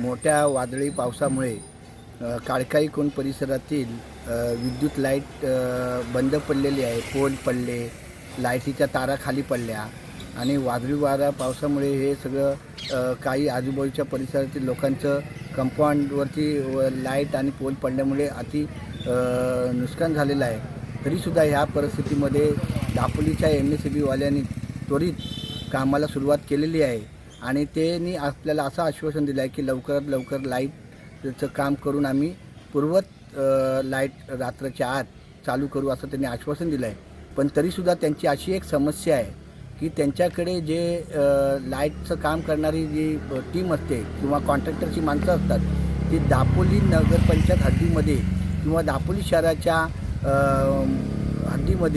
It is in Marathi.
मोठ्या वादळी पावसामुळे काळकाईकोण काळकाई कोण परिसरातील विद्युत लाइट बंद पडलेली आहे. पोल पडले लाईटीच्या तारा खाली पडल्या आणि वादळी वारा पावसामुळे हे सगळं काही आजूबाजूच्या परिसरातील लोकांचं कंपाऊंडवरती लाइट आणि पोल पडल्यामुळे अति नुकसान झालेलं आहे. तरीसुद्धा ह्या परिस्थितीमध्ये दापोलीच्या एम एस सी बीवाल्यांनी त्वरित कामाला सुरुवात केलेली आहे. आणि त्यांनी आपल्याला असं आश्वासन दिलं आहे की लवकरात लवकर लाईटचं काम करून आम्ही पूर्वत लाइट रात्रच्या आत चालू करू असं त्यांनी आश्वासन दिलं आहे. पण तरीसुद्धा त्यांची अशी एक समस्या आहे की त्यांच्याकडे जे लाईटचं काम करणारी जी टीम असते किंवा कॉन्ट्रॅक्टरची माणसं असतात ती दापोली नगरपंचायत हद्दीमध्ये किंवा दापोली शहराच्या हद्दीमध्ये